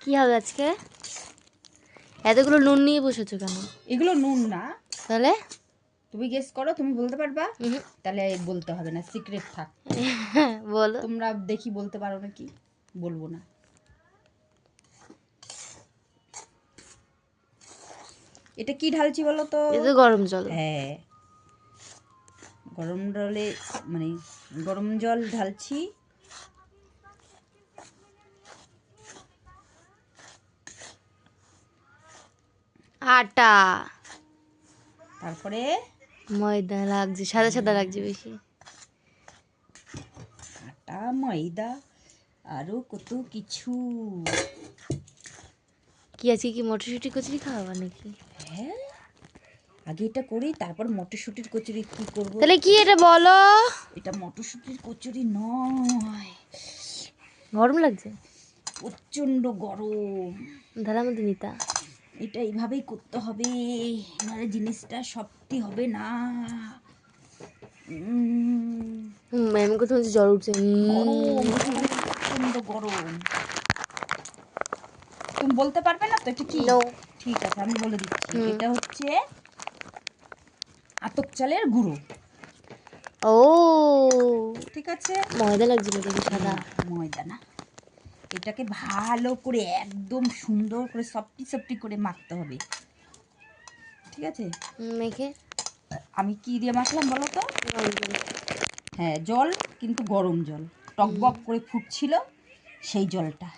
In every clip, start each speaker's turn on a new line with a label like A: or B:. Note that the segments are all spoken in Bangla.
A: কি হবে আজকে? এতগুলো নুন নিয়ে বসেছো কেন?
B: এগুলো নুন না।
A: তাহলে?
B: তুমি গেস করো তুমি বলতে পারবা? তাহলে বলতে হবে না সিক্রেট থাক।
A: বলো।
B: তোমরা দেখি বলতে পারো নাকি? বলব না। এটা কি ঢালছি বলো তো?
A: এ তো গরম জল।
B: হ্যাঁ। গরম জলে মানে গরম জল ঢালছি।
A: আটা।
B: তারপরে?
A: ময়দা লাগছে সাদা সাদা লাগছে বেশি।
B: আটা ময়দা আরও কত কিছু।
A: কি আজকে কি মটরশুঁটি কচুরি খাওয়াবা নাকি?
B: হ্যাঁ আগে এটা করি তারপর মটরশুঁটির কচুরি কি করব?
A: তাহলে কি এটা বলো?
B: এটা মটরশুঁটির কচুরি নয়।
A: গরম লাগছে?
B: প্রচণ্ড গরম।
A: ধারা মধ্যে নিতা।
B: এটা এইভাবেই করতে হবে নাহলে জিনিসটা সত্যি হবে না।
A: ম্যাম কোথাও হচ্ছে জ্বর উঠছে।
B: প্রচণ্ড গরম। তুমি বলতে পারবে না তো এটা কি? ঠিক আছে আমি বলে দিচ্ছি। এটা হচ্ছে আতপ চালের গুঁড়ো।
A: ও।
B: ঠিক আছে?
A: ময়দা লাগছে সাদা।
B: ময়দা না। এটাকে ভালো করে একদম সুন্দর করে সফটি সফটি করে মাখতে হবে। ঠিক আছে?
A: মেখে?
B: আমি কি দিয়ে মাখলাম বলো তো? হ্যাঁ জল কিন্তু গরম জল। টকবক করে ফুটছিল সেই জলটা।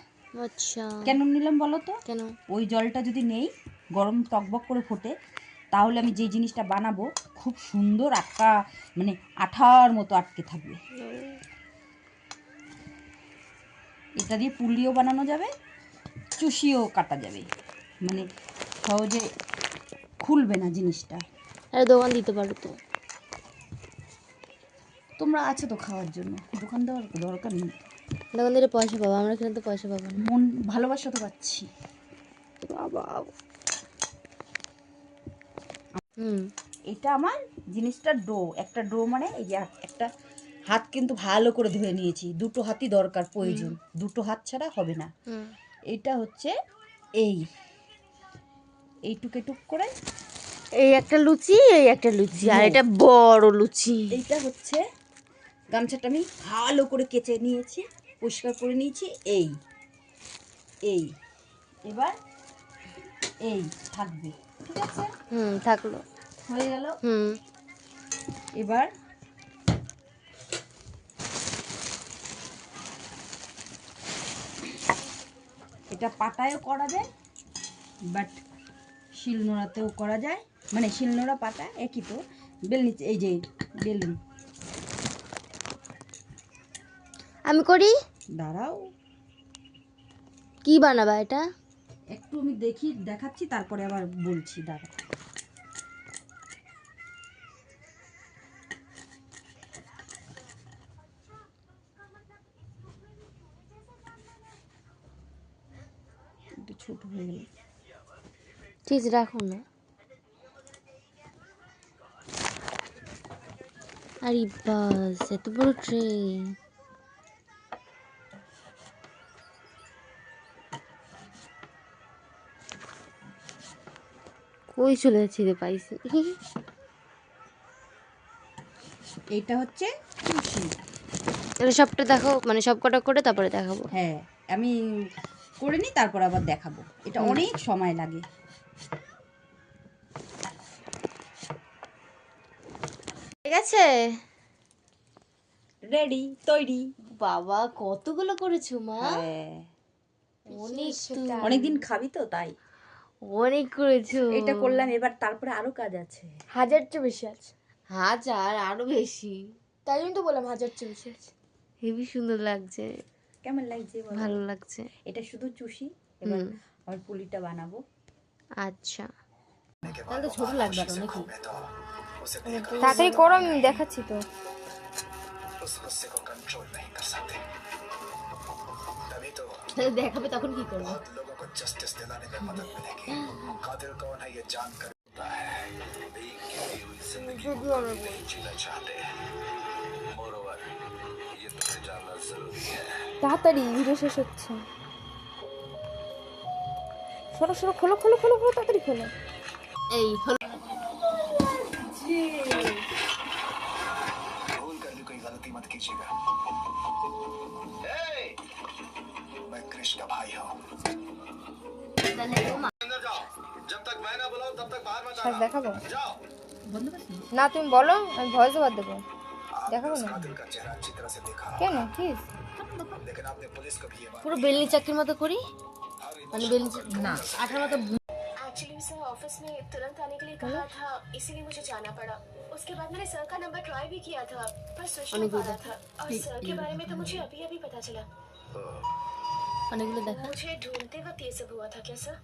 A: আচ্ছা।
B: কেন নিলাম বলো তো?
A: কেন?
B: ওই জলটা যদি নেই গরম টকবক করে ফোটে তাহলে আমি যে জিনিসটা বানাবো খুব সুন্দর আটকা মানে আঠার মতো আটকে থাকবে। এটা দিয়ে পুলিও বানানো যাবে চুষিও কাটা যাবে। মানে সহজে খুলবে না জিনিসটা।
A: আরে দোকান দিতে পারো তো।
B: তোমরা আছো তো খাওয়ার জন্য দোকান দেওয়ার দরকার নেই।
A: দোকান দিলে পয়সা পাবো আমরা এখানে তো পয়সা পাবো না।
B: মন ভালোবাসা তো পাচ্ছি।
A: বাবা। হুম।
B: এটা আমার জিনিসটা ডো একটা ডো মানে এই যে একটা হাত কিন্তু ভালো করে ধুয়ে নিয়েছি। দুটো হাতই দরকার প্রয়োজন। দুটো হাত ছাড়া হবে না। এটা হচ্ছে এই। এইটুক এটুক করে।
A: এই একটা লুচি এই একটা লুচি আর এটা বড় লুচি।
B: এইটা হচ্ছে গামছাটা আমি ভালো করে কেচে নিয়েছি পরিষ্কার করে নিয়েছি। এই। এই। এবার এই থাকবে। ঠিক আছে?
A: হুম থাকল।
B: হয়ে গেল।
A: হুম।
B: এবার এটা পাতায়ও করা যায় বাট শিলনোড়াতেও করা যায়। মানে শিলনোড়া পাতা একই তো বেলনি এই যে বেলুন।
A: আমি করি?
B: দাঁড়াও।
A: কি বানাবা এটা?
B: একটু আমি দেখি দেখাচ্ছি তারপরে আবার বলছি দাঁড়া ছোট হয়ে গেল।
A: আছে রাখো না। আরে বাস এত বড় ট্রেন কই চলে যাচ্ছি রে পাইছি
B: এইটা হচ্ছে চুষি
A: তাহলে সবটা দেখো মানে সব কটা করে তারপরে দেখাবো।
B: হ্যাঁ আমি করে নিই তারপর আবার দেখাবো। এটা অনেক সময় লাগে।
A: ঠিক আছে
B: রেডি তৈরি।
A: বাবা কতগুলো করেছ মা?
B: হ্যাঁ।
A: অনেক।
B: অনেকদিন খাবি তো তাই?
A: অনেক করেছ।
B: এটা করলাম এবার তারপরে আরও কাজ আছে।
C: হাজার চেয়ে বেশি আছে।
A: হাজার আরও বেশি।
C: তাই জন্য তো বললাম হাজার চেয়ে বেশি আছে।
A: হেবি সুন্দর লাগছে।
B: কেমন লাগছে
A: ভালো লাগছে।
B: এটা শুধু চুষি এবার আমার পুলিটা বানাবো।
A: আচ্ছা।
B: তাহলে তো ছোট লাগবে আরও নাকি?
C: তাড়াতাড়ি করো আমি দেখাচ্ছি তো।
A: দেখাবে তখন কি করব?
C: তাড়াতাড়ি ভিডিও শেষ হচ্ছে। সরো সরো খোলো খোলো খোলো খোলো তাড়াতাড়ি খোলো।
A: এই হলো
C: দেখাবো না তুমি বলো আমি ভয়েস ওভার দেবো দেখাবো না কেন কি
D: लेकिन आपने पुलिस को भी ये बात
A: পুরো বেলনি চাকরির মতো করি মানে বেলনি চাকরি
B: না আঠার মতো
E: एक्चुअली सर ऑफिस में तुरंत आने के लिए कहा था इसीलिए मुझे जाना पड़ा उसके बाद मैंने सर का नंबर ट्राई भी किया था पर स्विच नहीं पा रहा था और सर के बारे में तो मुझे अभी अभी पता चला
A: অনেকগুলো দেখা
E: मुझे ढूंढते वक्त ये सब हुआ था क्या सर